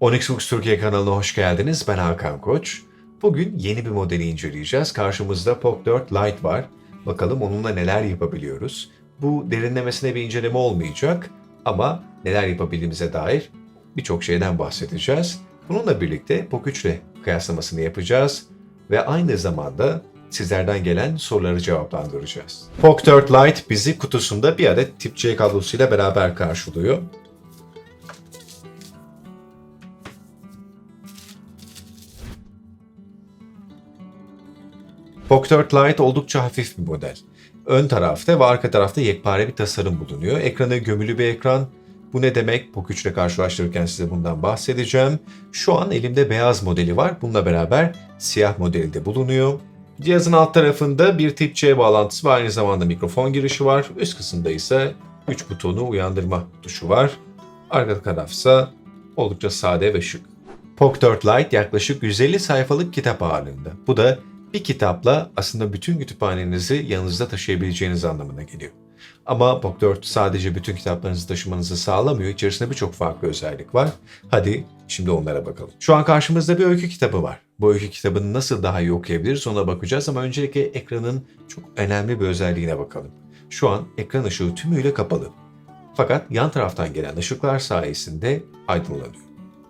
Onyx Books Türkiye kanalına hoş geldiniz. Ben Hakan Koç. Bugün yeni bir modeli inceleyeceğiz. Karşımızda POC 4 Lite var. Bakalım onunla neler yapabiliyoruz. Bu derinlemesine bir inceleme olmayacak ama neler yapabildiğimize dair birçok şeyden bahsedeceğiz. Bununla birlikte POC 3 ile kıyaslamasını yapacağız ve aynı zamanda sizlerden gelen soruları cevaplandıracağız. POC 4 Lite bizi kutusunda bir adet tip C kablosuyla beraber karşılıyor. POC 4 Lite oldukça hafif bir model. Ön tarafta ve arka tarafta yekpare bir tasarım bulunuyor. Ekranı gömülü bir ekran. Bu ne demek? POC 3 ile karşılaştırırken size bundan bahsedeceğim. Şu an elimde beyaz modeli var. Bununla beraber siyah modeli de bulunuyor. Cihazın alt tarafında bir tip C bağlantısı ve aynı zamanda mikrofon girişi var. Üst kısımda ise 3 butonu uyandırma tuşu var. Arka tarafsa oldukça sade ve şık. POC 4 Lite yaklaşık 150 sayfalık kitap ağırlığında. Bu da bir kitapla aslında bütün kütüphanenizi yanınızda taşıyabileceğiniz anlamına geliyor. Ama POC 4 sadece bütün kitaplarınızı taşımanızı sağlamıyor. İçerisinde birçok farklı özellik var. Hadi şimdi onlara bakalım. Şu an karşımızda bir öykü kitabı var. Bu öykü kitabını nasıl daha iyi okuyabiliriz ona bakacağız ama öncelikle ekranın çok önemli bir özelliğine bakalım. Şu an ekran ışığı tümüyle kapalı. Fakat yan taraftan gelen ışıklar sayesinde aydınlanıyor.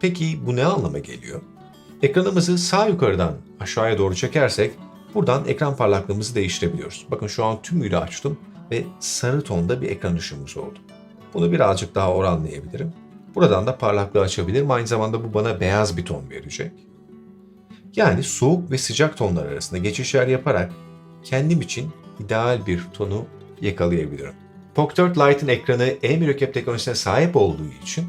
Peki bu ne anlama geliyor? Ekranımızı sağ yukarıdan aşağıya doğru çekersek buradan ekran parlaklığımızı değiştirebiliyoruz. Bakın şu an tümüyle açtım ve sarı tonda bir ekran ışığımız oldu. Bunu birazcık daha oranlayabilirim. Buradan da parlaklığı açabilirim. Aynı zamanda bu bana beyaz bir ton verecek. Yani soğuk ve sıcak tonlar arasında geçişler yaparak kendim için ideal bir tonu yakalayabilirim. POC 4 Lite'ın ekranı e-mürekkep teknolojisine sahip olduğu için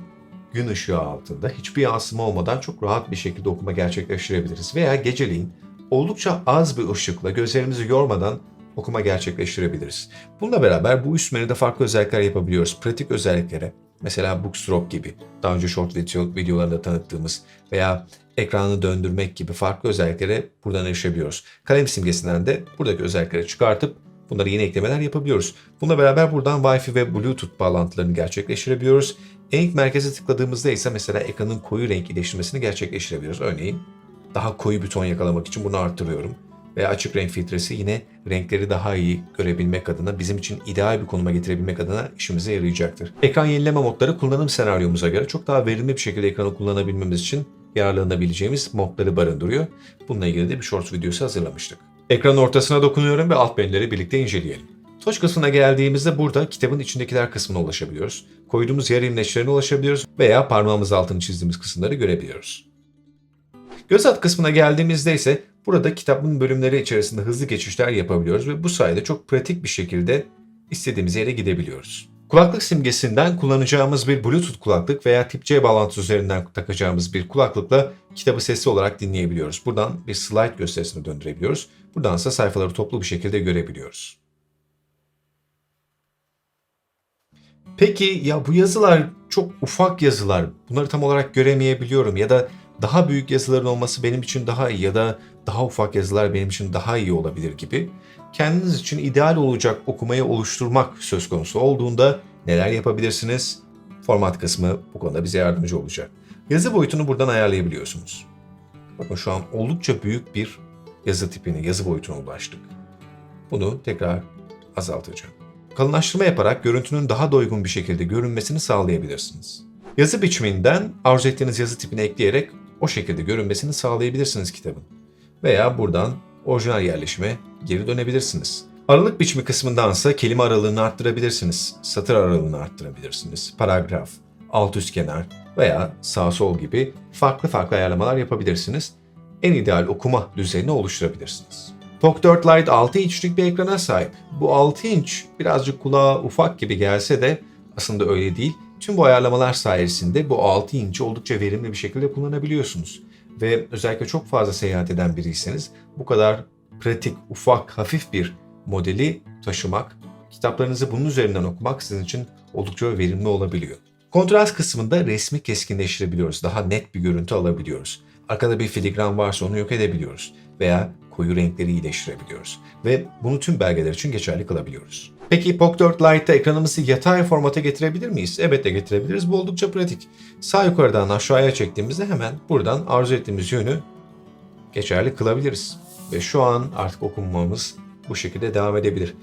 gün ışığı altında hiçbir yansıma olmadan çok rahat bir şekilde okuma gerçekleştirebiliriz. Veya geceliğin oldukça az bir ışıkla gözlerimizi yormadan okuma gerçekleştirebiliriz. Bununla beraber bu üst menüde farklı özellikler yapabiliyoruz. Pratik özelliklere mesela Bookstrop gibi daha önce short video, videolarında tanıttığımız veya ekranı döndürmek gibi farklı özelliklere buradan erişebiliyoruz. Kalem simgesinden de buradaki özellikleri çıkartıp bunları yeni eklemeler yapabiliyoruz. Bununla beraber buradan Wi-Fi ve Bluetooth bağlantılarını gerçekleştirebiliyoruz. En ilk merkeze tıkladığımızda ise mesela ekranın koyu renk iyileştirmesini gerçekleştirebiliyoruz. Örneğin daha koyu bir ton yakalamak için bunu arttırıyorum. Veya açık renk filtresi yine renkleri daha iyi görebilmek adına, bizim için ideal bir konuma getirebilmek adına işimize yarayacaktır. Ekran yenileme modları kullanım senaryomuza göre çok daha verimli bir şekilde ekranı kullanabilmemiz için yararlanabileceğimiz modları barındırıyor. Bununla ilgili de bir short videosu hazırlamıştık. Ekranın ortasına dokunuyorum ve alt menüleri birlikte inceleyelim. Touch kısmına geldiğimizde burada kitabın içindekiler kısmına ulaşabiliyoruz. Koyduğumuz yer imleçlerine ulaşabiliyoruz veya parmağımız altını çizdiğimiz kısımları görebiliyoruz. Göz at kısmına geldiğimizde ise burada kitabın bölümleri içerisinde hızlı geçişler yapabiliyoruz ve bu sayede çok pratik bir şekilde istediğimiz yere gidebiliyoruz. Kulaklık simgesinden kullanacağımız bir Bluetooth kulaklık veya tip C bağlantısı üzerinden takacağımız bir kulaklıkla kitabı sesli olarak dinleyebiliyoruz. Buradan bir slide gösterisine döndürebiliyoruz. Buradan ise sayfaları toplu bir şekilde görebiliyoruz. Peki ya bu yazılar çok ufak yazılar. Bunları tam olarak göremeyebiliyorum ya da daha büyük yazıların olması benim için daha iyi ya da daha ufak yazılar benim için daha iyi olabilir gibi. Kendiniz için ideal olacak okumayı oluşturmak söz konusu olduğunda neler yapabilirsiniz? Format kısmı bu konuda bize yardımcı olacak. Yazı boyutunu buradan ayarlayabiliyorsunuz. Bakın şu an oldukça büyük bir yazı tipini, yazı boyutuna ulaştık. Bunu tekrar azaltacağım. Kalınlaştırma yaparak görüntünün daha doygun bir şekilde görünmesini sağlayabilirsiniz. Yazı biçiminden arzu ettiğiniz yazı tipini ekleyerek o şekilde görünmesini sağlayabilirsiniz kitabın. Veya buradan orijinal yerleşime geri dönebilirsiniz. Aralık biçimi kısmındansa kelime aralığını arttırabilirsiniz, satır aralığını arttırabilirsiniz, paragraf, alt üst kenar veya sağ sol gibi farklı farklı ayarlamalar yapabilirsiniz. En ideal okuma düzenini oluşturabilirsiniz. POC 4 Lite 6 inçlik bir ekrana sahip. Bu 6 inç birazcık kulağa ufak gibi gelse de aslında öyle değil. Tüm bu ayarlamalar sayesinde bu 6 inçi oldukça verimli bir şekilde kullanabiliyorsunuz. Ve özellikle çok fazla seyahat eden biriyseniz bu kadar pratik, ufak, hafif bir modeli taşımak, kitaplarınızı bunun üzerinden okumak sizin için oldukça verimli olabiliyor. Kontrast kısmında resmi keskinleştirebiliyoruz. Daha net bir görüntü alabiliyoruz. Arkada bir filigran varsa onu yok edebiliyoruz. Veya koyu renkleri iyileştirebiliyoruz. Ve bunu tüm belgeler için geçerli kılabiliyoruz. Peki POC 4 Lite'da ekranımızı yatay formata getirebilir miyiz? Evet de getirebiliriz. Bu oldukça pratik. Sağ yukarıdan aşağıya çektiğimizde hemen buradan arzu ettiğimiz yönü geçerli kılabiliriz. Ve şu an artık okunmamız bu şekilde devam edebilir.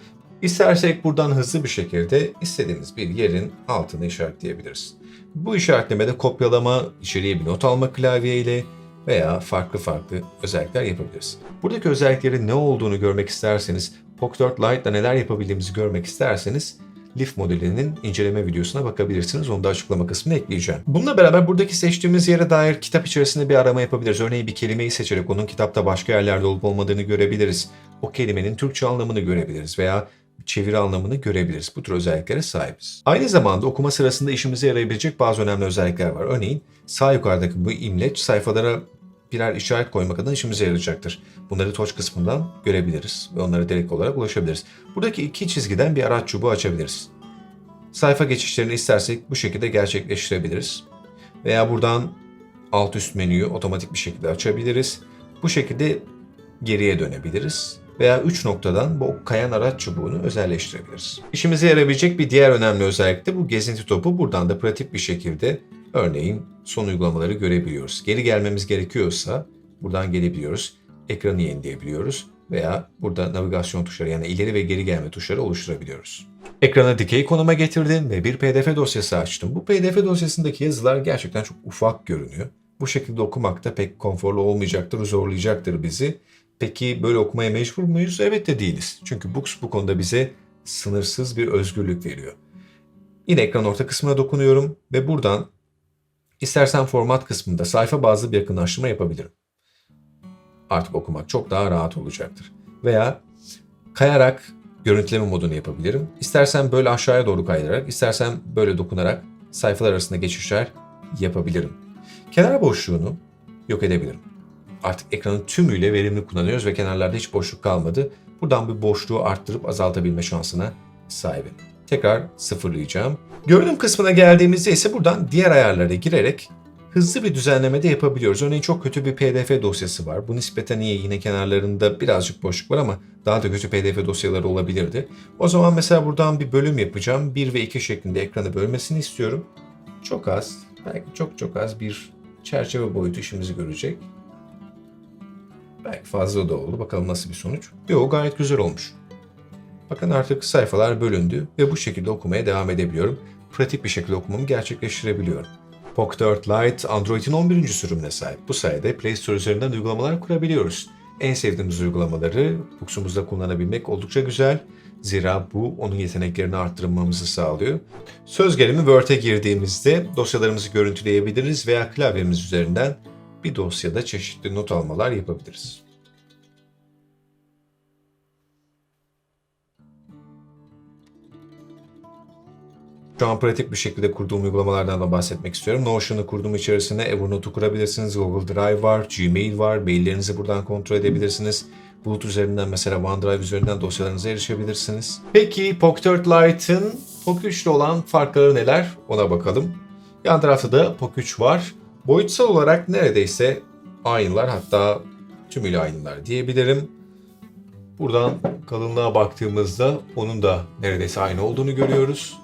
İstersek buradan hızlı bir şekilde istediğimiz bir yerin altını işaretleyebiliriz. Bu işaretlemede kopyalama, içeriye bir not alma klavye ile veya farklı farklı özellikler yapabiliriz. Buradaki özelliklerin ne olduğunu görmek isterseniz, POC 4 Lite'da neler yapabildiğimizi görmek isterseniz Leaf modelinin inceleme videosuna bakabilirsiniz. Onu da açıklama kısmına ekleyeceğim. Bununla beraber buradaki seçtiğimiz yere dair kitap içerisinde bir arama yapabiliriz. Örneğin bir kelimeyi seçerek onun kitapta başka yerlerde olup olmadığını görebiliriz. O kelimenin Türkçe anlamını görebiliriz veya çeviri anlamını görebiliriz. Bu tür özelliklere sahibiz. Aynı zamanda okuma sırasında işimize yarayabilecek bazı önemli özellikler var. Örneğin sağ yukarıdaki bu imleç sayfalara birer işaret koymak adına işimize yarayacaktır. Bunları touch kısmından görebiliriz ve onlara direkt olarak ulaşabiliriz. Buradaki iki çizgiden bir araç çubuğu açabiliriz. Sayfa geçişlerini istersek bu şekilde gerçekleştirebiliriz. Veya buradan alt üst menüyü otomatik bir şekilde açabiliriz. Bu şekilde geriye dönebiliriz veya 3 noktadan bu kayan araç çubuğunu özelleştirebiliriz. İşimize yarayabilecek bir diğer önemli özellik de bu gezinti topu. Buradan da pratik bir şekilde örneğin son uygulamaları görebiliyoruz. Geri gelmemiz gerekiyorsa buradan gelebiliyoruz. Ekranı yenileyebiliyoruz veya burada navigasyon tuşları yani ileri ve geri gelme tuşları oluşturabiliyoruz. Ekrana dikey konuma getirdim ve bir pdf dosyası açtım. Bu pdf dosyasındaki yazılar gerçekten çok ufak görünüyor. Bu şekilde okumak da pek konforlu olmayacaktır, zorlayacaktır bizi. Peki böyle okumaya mecbur muyuz? Evet de değiliz. Çünkü Books bu konuda bize sınırsız bir özgürlük veriyor. Yine ekran orta kısmına dokunuyorum ve buradan istersen format kısmında sayfa bazlı bir yakınlaştırma yapabilirim. Artık okumak çok daha rahat olacaktır. Veya kayarak görüntüleme modunu yapabilirim. İstersen böyle aşağıya doğru kaydırarak, istersen böyle dokunarak sayfalar arasında geçişler yapabilirim. Kenar boşluğunu yok edebilirim. Artık ekranın tümüyle verimli kullanıyoruz ve kenarlarda hiç boşluk kalmadı. Buradan bir boşluğu arttırıp azaltabilme şansına sahibim. Tekrar sıfırlayacağım. Görünüm kısmına geldiğimizde ise buradan diğer ayarlara girerek hızlı bir düzenleme de yapabiliyoruz. Örneğin çok kötü bir pdf dosyası var. Bu nispeten iyi yine kenarlarında birazcık boşluk var ama daha da kötü pdf dosyaları olabilirdi. O zaman mesela buradan bir bölüm yapacağım. 1 ve 2 şeklinde ekranı bölmesini istiyorum. Çok az, belki çok çok az bir çerçeve boyutu işimizi görecek. Belki fazla da oldu. Bakalım nasıl bir sonuç. Yok gayet güzel olmuş. Bakın artık sayfalar bölündü ve bu şekilde okumaya devam edebiliyorum. Pratik bir şekilde okumamı gerçekleştirebiliyorum. POC 4 Lite Android'in 11. sürümüne sahip. Bu sayede Play Store üzerinden uygulamalar kurabiliyoruz. En sevdiğimiz uygulamaları Books'umuzda kullanabilmek oldukça güzel. Zira bu onun yeteneklerini arttırmamızı sağlıyor. Söz gelimi Word'e girdiğimizde dosyalarımızı görüntüleyebiliriz veya klavyemiz üzerinden bir dosyada çeşitli not almalar yapabiliriz. Şu an pratik bir şekilde kurduğum uygulamalardan da bahsetmek istiyorum. Notion'ı kurduğum içerisine Evernote'u kurabilirsiniz. Google Drive var, Gmail var. Maillerinizi buradan kontrol edebilirsiniz. Bulut üzerinden mesela OneDrive üzerinden dosyalarınıza erişebilirsiniz. Peki POC 4 Lite'ın POC 3 ile olan farkları neler? Ona bakalım. Yan tarafta da POC 3 var. Boyutsal olarak neredeyse aynılar hatta tümüyle aynılar diyebilirim. Buradan kalınlığa baktığımızda onun da neredeyse aynı olduğunu görüyoruz.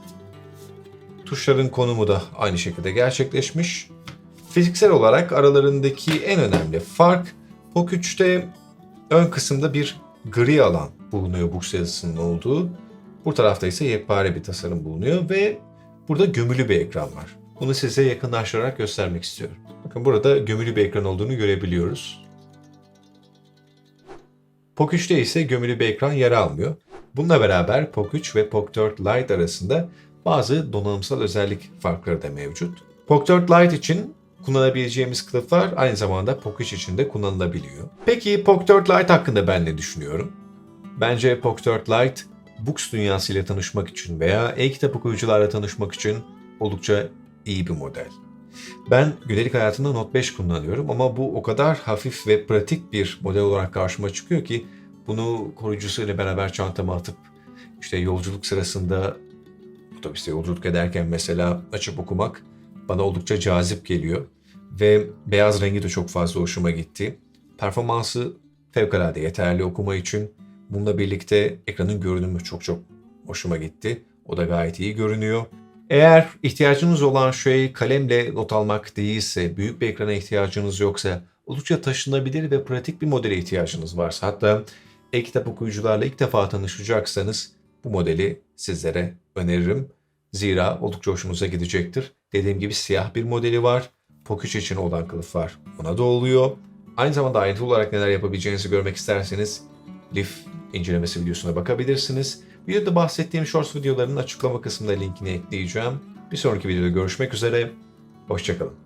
Tuşların konumu da aynı şekilde gerçekleşmiş. Fiziksel olarak aralarındaki en önemli fark POC 3'te ön kısımda bir gri alan bulunuyor Books yazısının olduğu. Bu tarafta ise yekpare bir tasarım bulunuyor ve burada gömülü bir ekran var. Bunu size yakınlaştırarak göstermek istiyorum. Bakın burada gömülü bir ekran olduğunu görebiliyoruz. POC 3'te ise gömülü bir ekran yer almıyor. Bununla beraber POC 3 ve POC 4 Lite arasında bazı donanımsal özellik farkları da mevcut. POC 4 Lite için kullanabileceğimiz kılıflar aynı zamanda POC 3 için de kullanılabiliyor. Peki POC 4 Lite hakkında ben ne düşünüyorum? Bence POC 4 Lite Books dünyasıyla tanışmak için veya e-kitap okuyucularla tanışmak için oldukça iyi bir model. Ben gündelik hayatımda Note 5 kullanıyorum ama bu o kadar hafif ve pratik bir model olarak karşıma çıkıyor ki bunu koruyucusuyla beraber çantama atıp işte yolculuk sırasında otobüste yolculuk ederken mesela açıp okumak bana oldukça cazip geliyor. Ve beyaz rengi de çok fazla hoşuma gitti. Performansı fevkalade yeterli okuma için. Bununla birlikte ekranın görünümü çok çok hoşuma gitti. O da gayet iyi görünüyor. Eğer ihtiyacınız olan şey kalemle not almak değilse, büyük bir ekrana ihtiyacınız yoksa, oldukça taşınabilir ve pratik bir modele ihtiyacınız varsa, hatta e-kitap okuyucularla ilk defa tanışacaksanız bu modeli sizlere öneririm. Zira oldukça hoşunuza gidecektir. Dediğim gibi siyah bir modeli var. Pocket için olan kılıf var. Ona da oluyor. Aynı zamanda ayrıntılı olarak neler yapabileceğinizi görmek isterseniz Leaf incelemesi videosuna bakabilirsiniz. Videoda bahsettiğim shorts videolarının açıklama kısmında linkini ekleyeceğim. Bir sonraki videoda görüşmek üzere. Hoşçakalın.